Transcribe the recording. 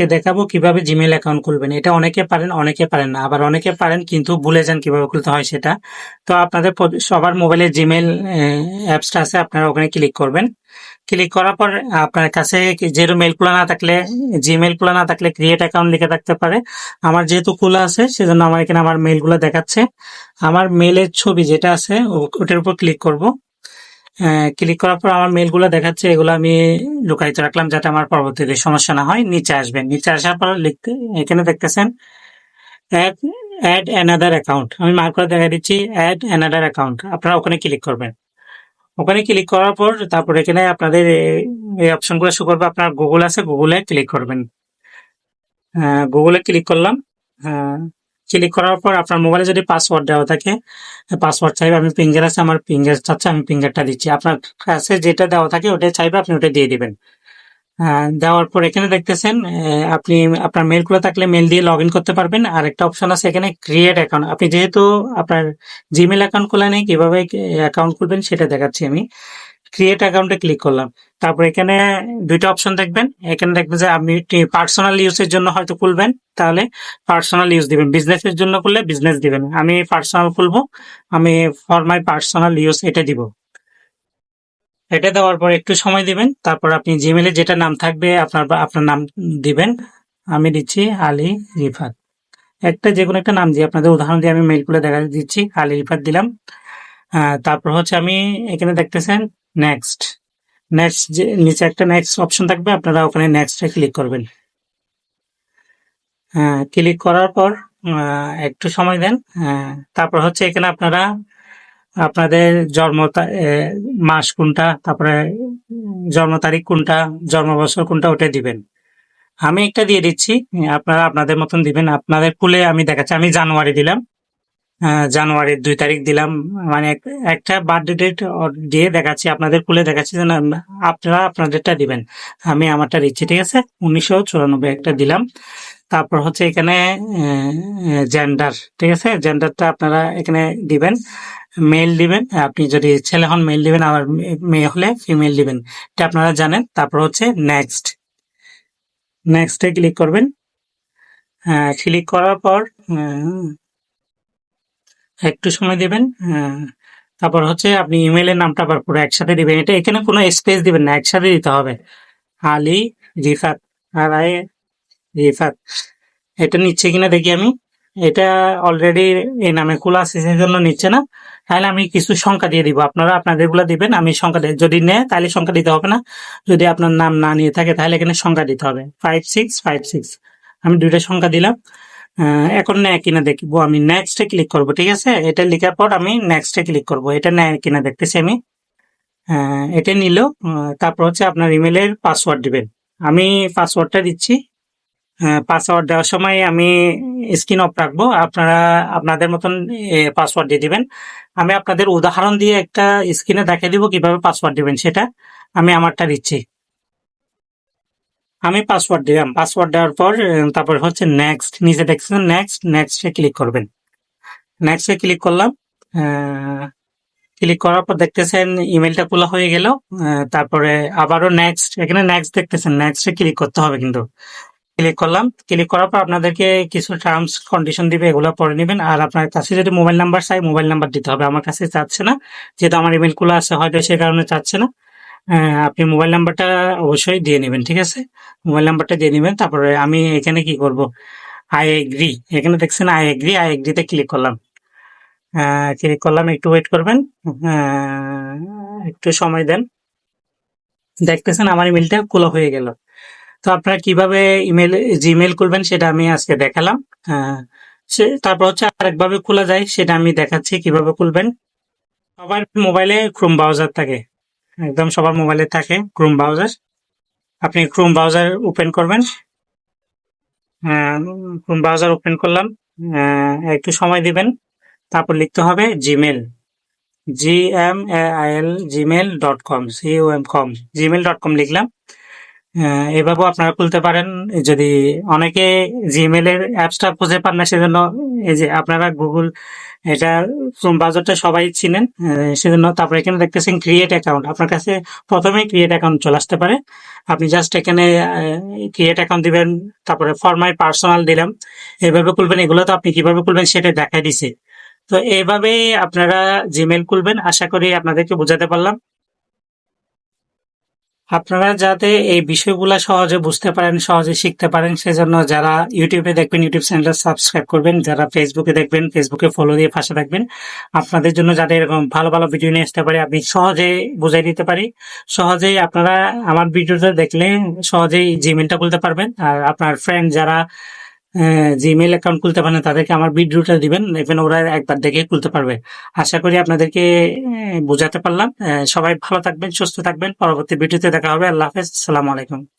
আজকে দেখাবো কীভাবে জিমেল অ্যাকাউন্ট খুলবেন। এটা অনেকে পারেন অনেকে পারেন না। আবার অনেকে পারেন কিন্তু ভুলে যান কীভাবে খুলতে হয় সেটা। তো আপনাদের সবার মোবাইলে জিমেল অ্যাপসটা আছে, আপনারা ওখানে ক্লিক করবেন। ক্লিক করার পর আপনার কাছে যেহেতু মেল খোলা না থাকলে জিমেল খোলা না থাকলে ক্রিয়েট অ্যাকাউন্ট লিখে থাকতে পারে। আমার যেহেতু খোলা আছে, সেজন্য আমার এখানে আমার মেলগুলো দেখাচ্ছে। আমার মেলের ছবি যেটা আছে ওটার উপর ক্লিক করব। ক্লিক করার পর আমার মেলগুলো দেখাচ্ছে, এগুলো আমি লুকায়িত রাখলাম যাতে আমার পরবর্তীতে সমস্যা না হয়, নিচে আসবেন। নিচে আসার পর লিখতে, এখানে দেখতেছেন অ্যাড অ্যাড অ্যানাদার অ্যাকাউন্ট আমি মার্ক করে দেখা দিচ্ছি অ্যাড অ্যানাদার অ্যাকাউন্ট আপনারা ওখানে ক্লিক করবেন। ওখানে ক্লিক করার পর তারপর এখানে আপনাদের এই- অপশনগুলো শো করবে। আপনার গুগল আছে গুগলে ক্লিক করবেন। গুগলে ক্লিক করলাম। ক্লিক করার পর আপনার মোবাইলে যদি পাসওয়ার্ড দেওয়া থাকে পাসওয়ার্ড চাইবে, আমি ফিঙ্গার আছে, আমার ফিঙ্গার চাচ্ছে, আমি ফিঙ্গারটা দিচ্ছি। আপনার কাছে যেটা দেওয়া থাকে ওটা চাইবে, আপনি ওটা দিয়ে দিবেন। দেওয়ার পর এখানে দেখতেছেন আপনি আপনার মেল খোলা থাকলে মেল দিয়ে লগ করতে পারবেন। আর একটা অপশন আছে এখানে ক্রিয়েট অ্যাকাউন্ট আপনি যেহেতু আপনার জিমেল অ্যাকাউন্ট খোলা নেই, কীভাবে অ্যাকাউন্ট খুলবেন সেটা দেখাচ্ছি আমি। ক্রিয়েট অ্যাকাউন্টে ক্লিক করলাম। তারপর এখানে দুইটা অপশন দেখবেন। এখানে দেখবেন যে আপনি পার্সোনাল ইউজের জন্য হয়তো খুলবেন। তাহলে পার্সোনাল ইউজ দিবেন। বিজনেসের জন্য খুললে বিজনেস দিবেন। আমি পার্সোনাল খুলবো, আমি ফর মাই পার্সোনাল ইউজ এটা দিব। এটা দেওয়ার পর একটু সময় দিবেন। তারপর আপনি জিমেলে যেটা নাম থাকবে, আপনার আপনার নাম দিবেন। আমি দিচ্ছি আলী রিফাত। একটা যে কোনো একটা নাম দিয়ে আপনাদের উদাহরণ দিয়ে আমি মেল করে দেখা দিচ্ছি। আলী রিফাত দিলাম। তারপর হচ্ছে আমি এখানে দেখতেছেন নেক্সট নেক্সট যে নিচে একটা নেক্সট অপশন থাকবে আপনারা ওখানে নেক্সটে ক্লিক করবেন। ক্লিক করার পর একটু সময় দেন। আহ, তারপর হচ্ছে এখানে আপনারা আপনাদের জন্ম মাস কোনটা তারপরে জন্ম তারিখ কোনটা জন্ম বছর কোনটা ওটা দিবেন। আমি একটা দিয়ে দিচ্ছি আপনারা আপনাদের মতন দিবেন। আপনাদের ফুলে আমি দেখাচ্ছি আমি জানুয়ারি দিলাম। জানুয়ারির দুই তারিখ দিলাম। মানে এক- একটা বার্থডে ডেট দিয়ে দেখাচ্ছি আপনাদের ফুলে দেখাচ্ছি যে আপনারা আপনাদেরটা দিবেন। আমি আমারটা দিচ্ছি ঠিক আছে? উনিশশো চুরানব্বই একটা দিলাম। তারপর হচ্ছে এখানে জেন্ডার ঠিক আছে? জেন্ডারটা আপনারা এখানে দিবেন মেল দিবেন। আপনি যদি ছেলে হন মেল দিবেন আবার মেয়ে হলে ফিমেল দিবেন। এটা আপনারা জানেন। তারপর হচ্ছে নেক্সট নেক্সটে ক্লিক করবেন। ক্লিক করার পর আহ, একটু সময় দিবেন আহ, তারপর হচ্ছে আপনি ইমেলের নামটা আবার পুরো একসাথে দিবেন। এটা এখানে কোনো স্পেস দিবেন না একসাথে দিতে হবে। আলী রিফাত আর আই রিফাত। এটা নিচ্ছে কিনা দেখি আমি। এটা অলরেডি এই নামে খোলা আছে সেই জন্য নিচ্ছে না। তাহলে আমি কিছু সংখ্যা দিয়ে দিব। আপনারা আপনাদেরগুলা দিবেন আমি সংখ্যা দিই যদি নেয় তাহলে সংখ্যা দিতে হবে না। যদি আপনার নাম না নিয়ে থাকে তাহলে এখানে সংখ্যা দিতে হবে। ফাইভ সিক্স ফাইভ সিক্স আমি দুইটা সংখ্যা দিলাম। এখন নেয় কিনা দেখব। আমি নেক্সটে ক্লিক করব ঠিক আছে? এটা লেখার পর আমি নেক্সটে ক্লিক করব। এটা নেয় কিনা দেখতেছি আমি। আহ, এটা নিল তারপর হচ্ছে আপনার ইমেলের পাসওয়ার্ড দিবেন। আমি পাসওয়ার্ডটা দিচ্ছি। পাসওয়ার্ড দেওয়ার সময় আমি স্ক্রিন অফ রাখব। আপনারা আপনাদের মতন পাসওয়ার্ড দিয়ে দিবেন। আমি আপনাদের উদাহরণ দিয়ে একটা স্ক্রিনে দেখিয়ে দিব কীভাবে পাসওয়ার্ড দিবেন সেটা। আমি আমারটা দিচ্ছি। আমি পাসওয়ার্ড দিলাম। পাসওয়ার্ড দেওয়ার পর তারপর হচ্ছে নেক্সট নিচে দেখছেন নেক্সট নেক্সটে ক্লিক করবেন। নেক্সটে ক্লিক করলাম ক্লিক করার পর দেখতেছেন ইমেলটা খোলা হয়ে গেল। তারপরে আবারও নেক্সট এখানে নেক্সট দেখতেছেন নেক্সটে ক্লিক করতে হবে কিন্তু। ক্লিক করলাম। ক্লিক করার পর আপনাদেরকে কিছু টার্মস কন্ডিশন দিবে, এগুলো পড়ে নেবেন। আর আপনার কাছে যদি মোবাইল নাম্বার চাই মোবাইল নাম্বার দিতে হবে। আমার কাছে চাচ্ছে না। যেহেতু আমার ইমেল খোলা আছে, হয়তো সে কারণে চাচ্ছে না। আপনি মোবাইল নাম্বারটা অবশ্যই দিয়ে নেবেন, ঠিক আছে? মোবাইল নাম্বারটা দিয়ে নেবেন, তারপরে আমি এখানে কি করব? আই এগ্রি এখানে দেখছেন আই এগ্রি আই এগ্রিতে ক্লিক করলাম। ক্লিক করলাম, একটু ওয়েট করবেন। একটু সময় দেন। দেখতেছেন আমার ইমেলটা খোলা হয়ে গেল। তো আপনারা কীভাবে ইমেল জিমেল খুলবেন সেটা আমি আজকে দেখালাম। সে তারপর হচ্ছে আরেকভাবে খোলা যায়, সেটা আমি দেখাচ্ছি কীভাবে খুলবেন। সবার মোবাইলে ক্রোম ব্রাউজার থাকে। একদম সবার মোবাইলে থাকে ক্রোম ব্রাউজার আপনি ক্রোম ব্রাউজার ওপেন করবেন। ক্রোম ব্রাউজার ওপেন করলাম। একটু সময় দিবেন। তারপর লিখতে হবে Gmail G M L Gmail dot com C O M com Gmail dot com লিখলাম। এভাবেও আপনারা খুলতে পারেন। যদি অনেকে জিমেলের অ্যাপসটা খুঁজে পান না, সেজন্য এই যে আপনারা গুগল এটা বাজারটা সবাই চিনেন সেজন্য তারপরে এখানে দেখতেছেন ক্রিয়েট অ্যাকাউন্ট আপনার কাছে প্রথমেই ক্রিয়েট অ্যাকাউন্ট চলে আসতে পারে। আপনি জাস্ট এখানে ক্রিয়েট অ্যাকাউন্ট দিবেন, তারপরে ফর মাই পার্সোনাল দিলাম। এভাবে খুলবেন, এগুলো তো আপনি কীভাবে খুলবেন সেটা দেখাই দিছে। তো এইভাবেই আপনারা জিমেল খুলবেন। আশা করি আপনাদেরকে বোঝাতে পারলাম। আপনারা যাতে এই বিষয়গুলো সহজে বুঝতে পারেন, সহজে শিখতে পারেন, সেজন্য যারা ইউটিউবে দেখবেন, ইউটিউব চ্যানেলটা সাবস্ক্রাইব করবেন, যারা ফেসবুকে দেখবেন, ফেসবুকে ফলো দিয়ে পাশে থাকবেন। আপনাদের জন্য যাতে এরকম ভালো ভালো ভিডিও নিয়ে আসতে পারি, আমি সহজে বুঝাই দিতে পারি। সহজেই আপনারা আমার ভিডিওটা দেখলে সহজেই জিমেলটা খুলতে পারবেন। আর আপনার ফ্রেন্ড যারা জিমেল অ্যাকাউন্ট খুলতে পারেন তাদেরকে আমার ভিডিওটা দিবেন দেখবেন ওরা একবার দেখে খুলতে পারবে। আশা করি আপনাদেরকে বোঝাতে পারলাম। সবাই ভালো থাকবেন, সুস্থ থাকবেন। পরবর্তী ভিডিওতে দেখা হবে। আল্লাহ হাফেজ। আসসালামু আলাইকুম।